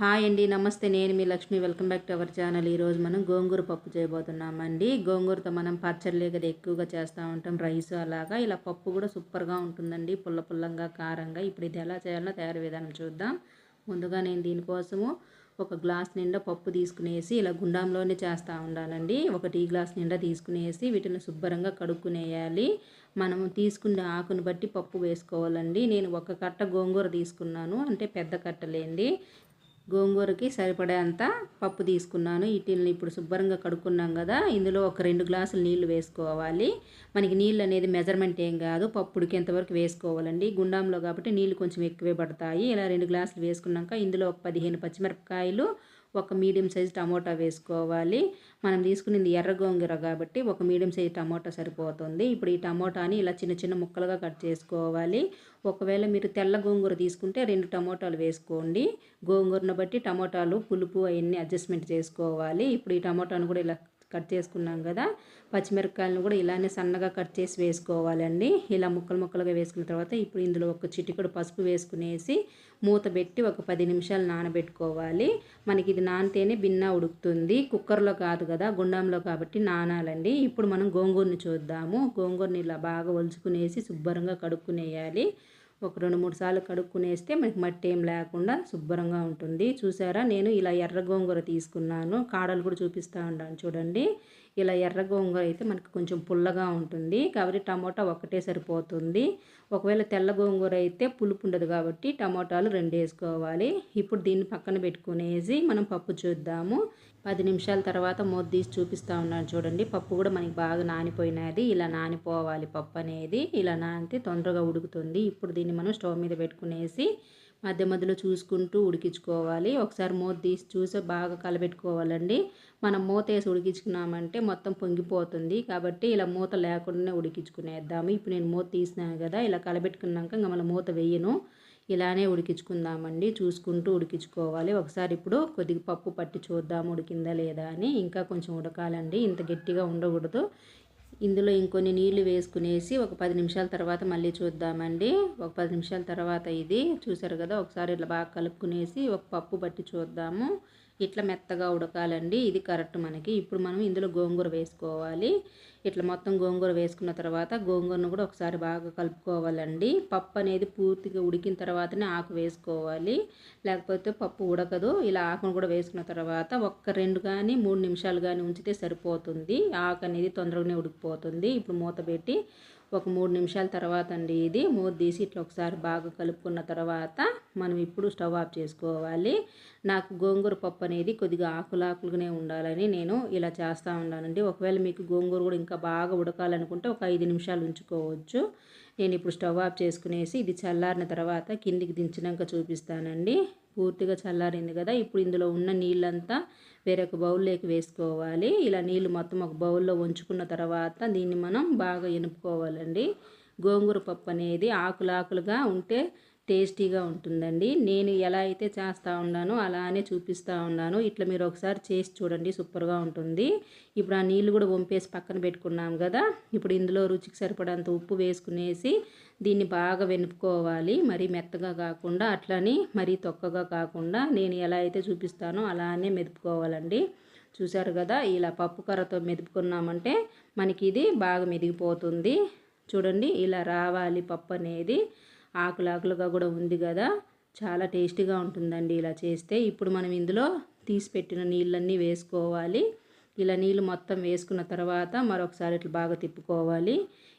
Hi అండి నమస్తే. నేను మీ Lakshmi. Welcome back to our channel. ఈరోజు మనం గోంగూర పప్పు చేయబోతున్నామండి. గోంగూరతో మనం పచ్చళ్ళు కదా ఎక్కువగా చేస్తూ ఉంటాం. రైస్ అలాగా. ఇలా పప్పు కూడా సూపర్గా ఉంటుందండి. పుల్ల పుల్లంగా కారంగా. ఇప్పుడు ఇది ఎలా చేయాలో తయారు విధానం చూద్దాం. ముందుగా నేను దీనికోసము ఒక గ్లాస్ నిండా పప్పు తీసుకునేసి ఇలా గుండంలోనే చేస్తూ ఉండాలండి. ఒక టీ గ్లాస్ నిండా తీసుకునేసి వీటిని శుభ్రంగా కడుక్కునేయాలి. మనము తీసుకునే ఆకును బట్టి పప్పు వేసుకోవాలండి. నేను ఒక కట్ట గోంగూర తీసుకున్నాను. అంటే పెద్ద కట్టలేండి. గోంగూరకి సరిపడేంత పప్పు తీసుకున్నాను. వీటిని ఇప్పుడు శుభ్రంగా కడుక్కున్నాం కదా ఇందులో ఒక రెండు గ్లాసులు నీళ్ళు వేసుకోవాలి. మనకి నీళ్ళు అనేది మెజర్మెంట్ ఏం కాదు పప్పు ఉడికేంతవరకు వేసుకోవాలండి. గుండంలో కాబట్టి నీళ్ళు కొంచెం ఎక్కువే పడతాయి. ఇలా రెండు గ్లాసులు వేసుకున్నాక ఇందులో ఒక పదిహేను పచ్చిమిరపకాయలు ఒక మీడియం సైజ్ టమోటా వేసుకోవాలి. మనం తీసుకునేది ఎర్ర గోంగూర కాబట్టి ఒక మీడియం సైజ్ టమోటా సరిపోతుంది. ఇప్పుడు ఈ టమోటాని ఇలా చిన్న చిన్న ముక్కలుగా కట్ చేసుకోవాలి. ఒకవేళ మీరు తెల్ల గోంగూర తీసుకుంటే రెండు టమోటాలు వేసుకోండి. గోంగూరను బట్టి టమోటాలు పులుపు అవన్నీ అడ్జస్ట్మెంట్ చేసుకోవాలి. ఇప్పుడు ఈ టమోటాను కూడా ఇలా కట్ చేసుకున్నాం కదా. పచ్చిమిరపకాయలను కూడా ఇలానే సన్నగా కట్ చేసి వేసుకోవాలండి. ఇలా ముక్కలు ముక్కలుగా వేసుకున్న తర్వాత ఇప్పుడు ఇందులో ఒక చిటికడు పసుపు వేసుకునేసి మూత పెట్టి ఒక పది నిమిషాలు నానబెట్టుకోవాలి. మనకి ఇది నానితేనే బిన్న ఉడుకుతుంది. కుక్కర్లో కాదు కదా గుండంలో కాబట్టి నానాలండి. ఇప్పుడు మనం గోంగూరని చూద్దాము. గోంగూరని ఇలా బాగా ఒలుచుకునేసి శుభ్రంగా కడుక్కునేయాలి. ఒక రెండు మూడు సార్లు కడుక్కునేస్తే మనకి మట్టి ఏం లేకుండా శుభ్రంగా ఉంటుంది. చూసారా? నేను ఇలా ఎర్ర గోంగూర తీసుకున్నాను. కాడలు కూడా చూపిస్తూ ఉన్నాను చూడండి. ఇలా ఎర్ర గోంగూర అయితే మనకి కొంచెం పుల్లగా ఉంటుంది. కాబట్టి టమోటా ఒకటే సరిపోతుంది. ఒకవేళ తెల్ల గోంగూర అయితే పులుపు ఉండదు కాబట్టి టమోటాలు రెండు వేసుకోవాలి. ఇప్పుడు దీన్ని పక్కన పెట్టుకునేసి మనం పప్పు చూద్దాము. పది నిమిషాల తర్వాత మూత తీసి చూపిస్తూ ఉన్నాను చూడండి. పప్పు కూడా మనకి బాగా నానిపోయినది. ఇలా నానిపోవాలి పప్పు అనేది. ఇలా నానితే తొందరగా ఉడుకుతుంది. ఇప్పుడు దీన్ని మనం స్టవ్ మీద పెట్టుకునేసి మధ్య మధ్యలో చూసుకుంటూ ఉడికించుకోవాలి. ఒకసారి మూత తీసి చూసి బాగా కలబెట్టుకోవాలండి. మనం మూత వేసి ఉడికించుకున్నామంటే మొత్తం పొంగిపోతుంది. కాబట్టి ఇలా మూత లేకుండానే ఉడికించుకునేద్దాము. ఇప్పుడు నేను మూత తీసినాను కదా ఇలా కలబెట్టుకున్నాక ఇంకా మళ్ళీ మూత వేయను. ఇలానే ఉడికించుకుందామండి. చూసుకుంటూ ఉడికించుకోవాలి. ఒకసారి ఇప్పుడు కొద్దిగా పప్పు పట్టి చూద్దాము ఉడికిందా లేదా అని. ఇంకా కొంచెం ఉడకాలండి. ఇంత గట్టిగా ఉండకూడదు. ఇందులో ఇంకొన్ని నీళ్ళు వేసుకునేసి ఒక పది నిమిషాల తర్వాత మళ్ళీ చూద్దామండి. ఒక పది నిమిషాల తర్వాత ఇది చూసారు కదా ఒకసారి ఇట్లా బాగా కలుపుకునేసి ఒక పప్పు పట్టి చూద్దాము. ఇట్లా మెత్తగా ఉడకాలండి. ఇది కరెక్ట్ మనకి. ఇప్పుడు మనం ఇందులో గోంగూర వేసుకోవాలి. ఇట్లా మొత్తం గోంగూర వేసుకున్న తర్వాత గోంగూరను కూడా ఒకసారి బాగా కలుపుకోవాలండి. పప్పు అనేది పూర్తిగా ఉడికిన తర్వాతనే ఆకు వేసుకోవాలి. లేకపోతే పప్పు ఉడకదు. ఇలా ఆకును కూడా వేసుకున్న తర్వాత ఒక్క రెండు కానీ మూడు నిమిషాలు కానీ ఉంచితే సరిపోతుంది. ఆకు అనేది తొందరగానే ఉడికిపోతుంది. ఇప్పుడు మూత పెట్టి ఒక మూడు నిమిషాల తర్వాత అండి ఇది. మూత తీసి ఇట్లా ఒకసారి బాగా కలుపుకున్న తర్వాత మనం ఇప్పుడు స్టవ్ ఆఫ్ చేసుకోవాలి. నాకు గోంగూర పప్పు అనేది కొద్దిగా ఆకులాకులుగానే ఉండాలని నేను ఇలా చేస్తూ ఉన్నానండి. ఒకవేళ మీకు గోంగూర కూడా ఇంకా బాగా ఉడకాలనుకుంటే ఒక ఐదు నిమిషాలు ఉంచుకోవచ్చు. నేను ఇప్పుడు స్టవ్ ఆఫ్ చేసుకునేసి ఇది చల్లారిన తర్వాత కిందికి దించినాక చూపిస్తానండి. పూర్తిగా చల్లారింది కదా. ఇప్పుడు ఇందులో ఉన్న నీళ్ళంతా వేరొక బౌల్లోకి వేసుకోవాలి. ఇలా నీళ్ళు మొత్తం ఒక బౌల్లో ఉంచుకున్న తర్వాత దీన్ని మనం బాగా ఎనుపుకోవాలండి. గోంగూర పప్పు అనేది ఆకులు ఆకులుగా ఉంటే టేస్టీగా ఉంటుందండి. నేను ఎలా అయితే చేస్తూ ఉన్నానో అలానే చూపిస్తూ ఉన్నాను. ఇట్లా మీరు ఒకసారి చేసి చూడండి సూపర్గా ఉంటుంది. ఇప్పుడు ఆ నీళ్ళు కూడా వంపేసి పక్కన పెట్టుకున్నాం కదా. ఇప్పుడు ఇందులో రుచికి సరిపడంత ఉప్పు వేసుకునేసి దీన్ని బాగా వెనుపుకోవాలి. మరీ మెత్తగా కాకుండా అట్లని మరీ తొక్కగా కాకుండా నేను ఎలా అయితే చూపిస్తానో అలానే మెదుపుకోవాలండి. చూసారు కదా ఇలా పప్పు కర్రతో మెదుపుకున్నామంటే మనకి ఇది బాగా మెదిగిపోతుంది. చూడండి ఇలా రావాలి పప్పు అనేది. ఆకులాకులుగా కూడా ఉంది కదా. చాలా టేస్టీగా ఉంటుందండి ఇలా చేస్తే. ఇప్పుడు మనం ఇందులో తీసి పెట్టిన నీళ్ళన్నీ వేసుకోవాలి. ఇలా నీళ్ళు మొత్తం వేసుకున్న తర్వాత మరొకసారి ఇట్లా బాగా తిప్పుకోవాలి.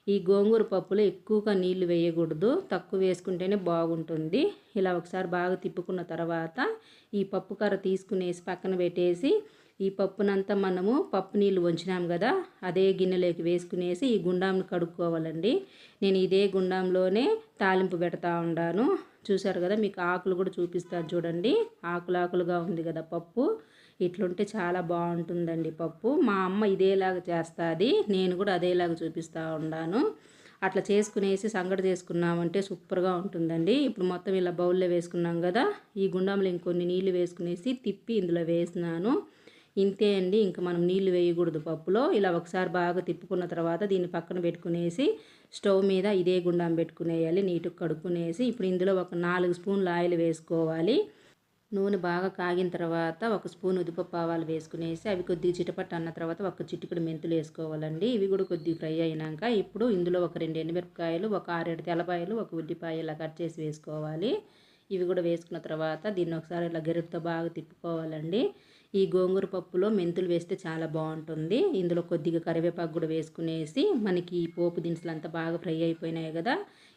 ఈ గోంగూర పప్పులో ఎక్కువగా నీళ్ళు వేయకూడదు. తక్కువ వేసుకుంటేనే బాగుంటుంది. ఇలా ఒకసారి బాగా తిప్పుకున్న తర్వాత ఈ పప్పు కర్ర తీసుకునేసి పక్కన పెట్టేసి ఈ పప్పునంతా మనము పప్పు నీళ్ళు వంచినాం కదా అదే గిన్నెలోకి వేసుకునేసి ఈ గుండాంను కడుక్కోవాలండి. నేను ఇదే గుండంలోనే తాలింపు పెడతా ఉన్నాను చూశారు కదా మీకు ఆకులు కూడా చూపిస్తాను చూడండి. ఆకులు ఆకులుగా ఉంది కదా పప్పు. ఇట్లుంటే చాలా బాగుంటుందండి పప్పు. మా అమ్మ ఇదేలాగా చేస్తుంది నేను కూడా అదేలాగా చూపిస్తూ ఉన్నాను అట్లా చేసుకునేసి సంగటి చేసుకున్నామంటే సూపర్గా ఉంటుందండి. ఇప్పుడు మొత్తం ఇలా బౌల్లో వేసుకున్నాం కదా ఈ గుండంలో ఇంకొన్ని నీళ్ళు వేసుకునేసి తిప్పి ఇందులో వేసినాను. ఇంతే అండి. ఇంకా మనం నీళ్ళు వేయకూడదు పప్పులో. ఇలా ఒకసారి బాగా తిప్పుకున్న తర్వాత దీన్ని పక్కన పెట్టుకునేసి స్టవ్ మీద ఇదే గుండం పెట్టుకునేయాలి. నీటుగా కడుక్కునేసి ఇప్పుడు ఇందులో ఒక నాలుగు స్పూన్లు ఆయిల్ వేసుకోవాలి. నూనె బాగా కాగిన తర్వాత ఒక స్పూన్ ఉద్దిపప్పు ఆవాలు వేసుకునేసి అవి కొద్దిగా చిటపట్ట అన్న తర్వాత ఒక చిటికుడు మెంతులు వేసుకోవాలండి. ఇవి కూడా కొద్దిగా ఫ్రై అయినాక ఇప్పుడు ఇందులో ఒక రెండు ఎండుమిరపకాయలు ఒక ఆరేడు తెల్లపాయలు ఒక ఉల్లిపాయ ఇలా కట్ చేసి వేసుకోవాలి. ఇవి కూడా వేసుకున్న తర్వాత దీన్ని ఒకసారి ఇలా గెరుపుతో బాగా తిప్పుకోవాలండి. ఈ గోంగూర పప్పులో మెంతులు వేస్తే చాలా బాగుంటుంది. ఇందులో కొద్దిగా కరివేపాకు కూడా వేసుకునేసి మనకి ఈ పోపు దినుసులు అంతా బాగా ఫ్రై అయిపోయినాయి కదా.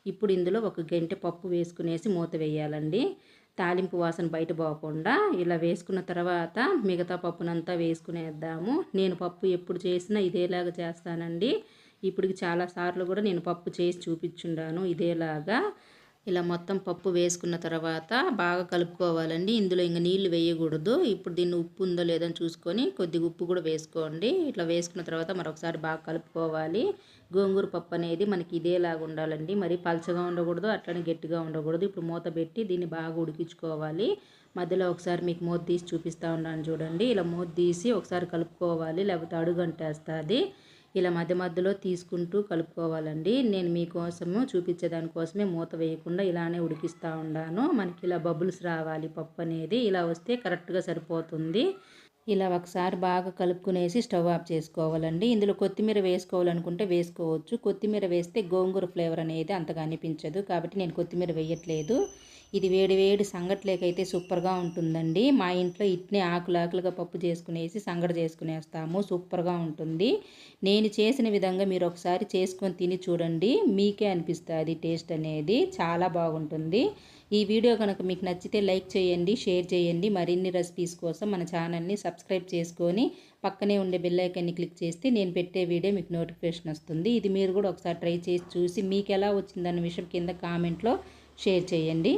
ఇప్పుడు ఇందులో ఒక గంటె పప్పు వేసుకునేసి మూత వేయాలండి. తాలింపు వాసన బయట పోకుండా ఇలా వేసుకున్న తర్వాత మిగతా పప్పునంతా వేసుకునేద్దాము. నేను పప్పు ఎప్పుడు చేసినా ఇదేలాగా చేస్తానండి. ఇప్పటికి చాలాసార్లు కూడా నేను పప్పు చేసి చూపించుండాను ఇదేలాగా. ఇలా మొత్తం పప్పు వేసుకున్న తర్వాత బాగా కలుపుకోవాలండి. ఇందులో ఇంకా నీళ్ళు వేయకూడదు. ఇప్పుడు దీన్ని ఉప్పు ఉందో లేదో చూసుకొని కొద్దిగా ఉప్పు కూడా వేసుకోండి. ఇట్లా వేసుకున్న తర్వాత మరొకసారి బాగా కలుపుకోవాలి. గోంగూర పప్పు అనేది మనకి ఇదేలాగా ఉండాలండి. మరి పలచగా ఉండకూడదు అట్లనే గట్టిగా ఉండకూడదు. ఇప్పుడు మూత పెట్టి దీన్ని బాగా ఉడికించుకోవాలి. మధ్యలో ఒకసారి మీకు మూత తీసి చూపిస్తూ ఉన్నాను చూడండి. ఇలా మూత తీసి ఒకసారి కలుపుకోవాలి. లేకపోతే అడుగంటేస్తుంది. ఇలా మధ్య మధ్యలో తీసుకుంటూ కలుపుకోవాలండి. నేను మీకోసము చూపించేదానికోసమే మూత వేయకుండా ఇలానే ఉడికిస్తూ ఉన్నాను మనకి ఇలా బబుల్స్ రావాలి పప్పు అనేది. ఇలా వస్తే కరెక్ట్గా సరిపోతుంది. ఇలా ఒకసారి బాగా కలుపుకునేసి స్టవ్ ఆఫ్ చేసుకోవాలండి. ఇందులో కొత్తిమీర వేసుకోవాలనుకుంటే వేసుకోవచ్చు. కొత్తిమీర వేస్తే గోంగూర ఫ్లేవర్ అనేది అంతగా అనిపించదు. కాబట్టి నేను కొత్తిమీర వేయట్లేదు. ఇది వేడి వేడి సంగట్లేకైతే సూపర్గా ఉంటుందండి. మా ఇంట్లో ఇట్నే ఆకులు ఆకులుగా పప్పు చేసుకునేసి సంగడ చేసుకునేస్తాము. సూపర్గా ఉంటుంది. నేను చేసిన విధంగా మీరు ఒకసారి చేసుకొని తిని చూడండి. మీకే అనిపిస్తుంది టేస్ట్ అనేది. చాలా బాగుంటుంది. ఈ వీడియో కనుక మీకు నచ్చితే లైక్ చేయండి షేర్ చేయండి. మరిన్ని రెసిపీస్ కోసం మన ఛానల్ని సబ్స్క్రైబ్ చేసుకొని పక్కనే ఉండే బెల్ క్లిక్ చేస్తే నేను పెట్టే వీడియో మీకు నోటిఫికేషన్ వస్తుంది. ఇది మీరు కూడా ఒకసారి ట్రై చేసి చూసి మీకు ఎలా వచ్చిందన్న విషయం కింద కామెంట్లో షేర్ చేయండి.